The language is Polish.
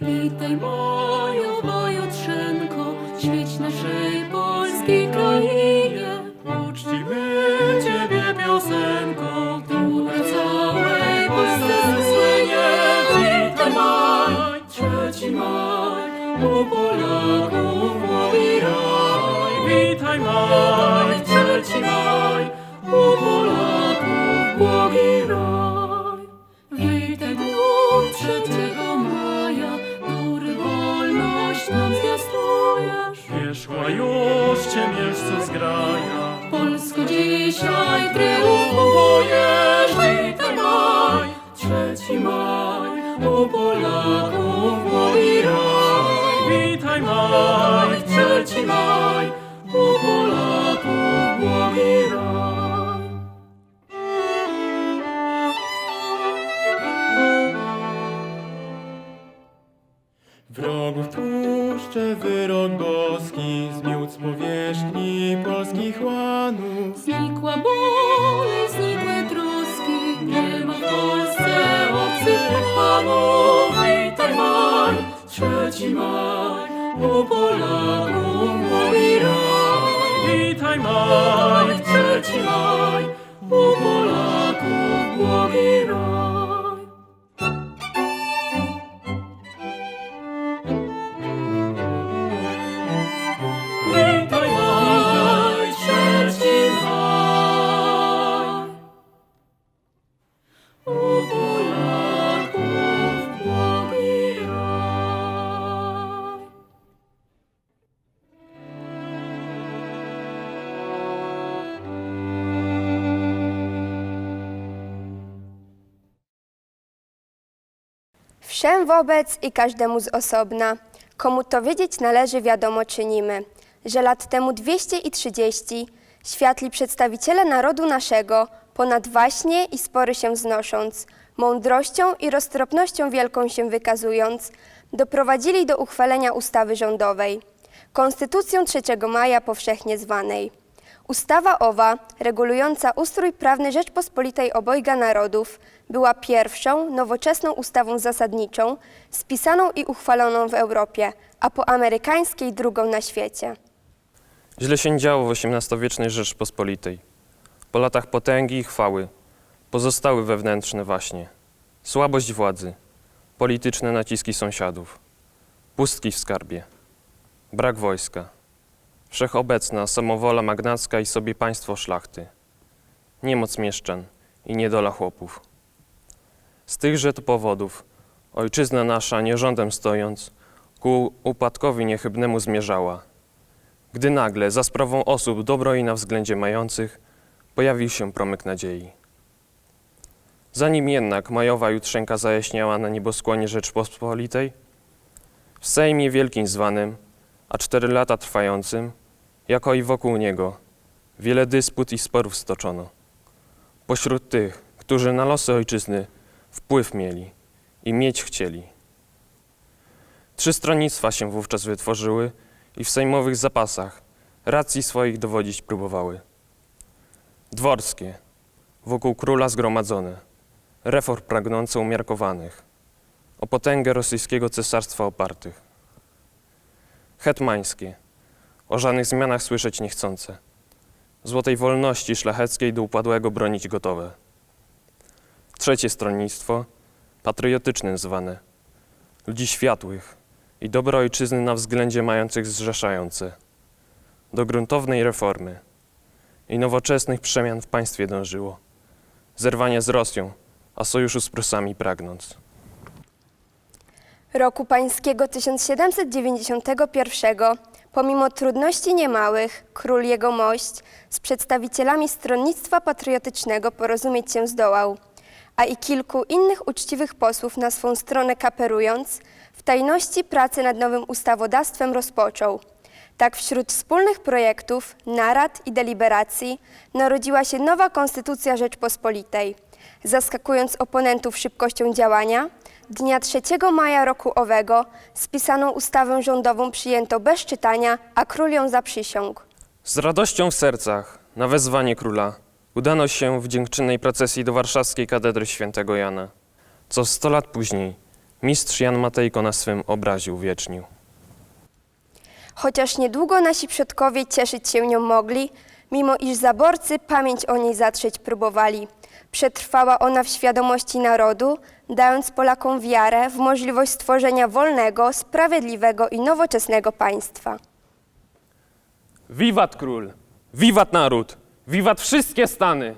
Witaj mojo wojotrzenko, świeć naszej polskiej krainie. Uczcimy Ciebie piosenką, która całej Polsce słynie. Witaj maj, trzeci maj, u Polaków mój raj. Witaj maj, trzeci maj. Wrogów tłuszcze wyrok boski, zmiótł z powierzchni polskich łanów. Znikła ból i znikłe troski, nie ma w Polsce obcych panów. Witaj maj, trzeci maj, Wszem wobec i każdemu z osobna, komu to wiedzieć należy, wiadomo czynimy, że lat temu 230 światli przedstawiciele narodu naszego, ponad waśnie i spory się znosząc, mądrością i roztropnością wielką się wykazując, doprowadzili do uchwalenia ustawy rządowej, Konstytucją 3 maja powszechnie zwanej. Ustawa owa, regulująca ustrój prawny Rzeczpospolitej obojga narodów, była pierwszą, nowoczesną ustawą zasadniczą, spisaną i uchwaloną w Europie, a po amerykańskiej drugą na świecie. Źle się działo w XVIII-wiecznej Rzeczpospolitej. Po latach potęgi i chwały pozostały wewnętrzne waśnie, słabość władzy, polityczne naciski sąsiadów, pustki w skarbie, brak wojska, wszechobecna samowola magnacka i sobie państwo szlachty, niemoc mieszczan i niedola chłopów. Z tychże to powodów ojczyzna nasza, nierządem stojąc, ku upadkowi niechybnemu zmierzała – gdy nagle, za sprawą osób dobro i na względzie mających, pojawił się promyk nadziei. Zanim jednak majowa jutrzenka zajaśniała na nieboskłonie Rzeczpospolitej, w Sejmie Wielkim zwanym, a cztery lata trwającym, jako i wokół niego, wiele dysput i sporów stoczono. Pośród tych, którzy na losy ojczyzny wpływ mieli i mieć chcieli. Trzy stronnictwa się wówczas wytworzyły i w sejmowych zapasach racji swoich dowodzić próbowały. Dworskie, wokół króla zgromadzone, reform pragnące umiarkowanych, o potęgę rosyjskiego cesarstwa opartych. Hetmańskie, o żadnych zmianach słyszeć niechcące, złotej wolności szlacheckiej do upadłego bronić gotowe. Trzecie stronnictwo, patriotycznym zwane, ludzi światłych, i dobro ojczyzny na względzie mających zrzeszające, do gruntownej reformy i nowoczesnych przemian w państwie dążyło, zerwania z Rosją, a sojuszu z Prusami pragnąc. Roku pańskiego 1791, pomimo trudności niemałych, król jego mość z przedstawicielami stronnictwa patriotycznego porozumieć się zdołał, a i kilku innych uczciwych posłów na swą stronę kaperując, w tajności pracę nad nowym ustawodawstwem rozpoczął. Tak wśród wspólnych projektów, narad i deliberacji narodziła się nowa Konstytucja Rzeczpospolitej. Zaskakując oponentów szybkością działania, dnia 3 maja roku owego spisaną ustawę rządową przyjęto bez czytania, a król ją zaprzysiągł. Z radością w sercach, na wezwanie króla, udano się w dziękczynnej procesji do warszawskiej katedry świętego Jana, co sto lat później mistrz Jan Matejko na swym obrazie uwiecznił. Chociaż niedługo nasi przodkowie cieszyć się nią mogli, mimo iż zaborcy pamięć o niej zatrzeć próbowali. Przetrwała ona w świadomości narodu, dając Polakom wiarę w możliwość stworzenia wolnego, sprawiedliwego i nowoczesnego państwa. Wiwat król! Wiwat naród! Wiwat wszystkie stany!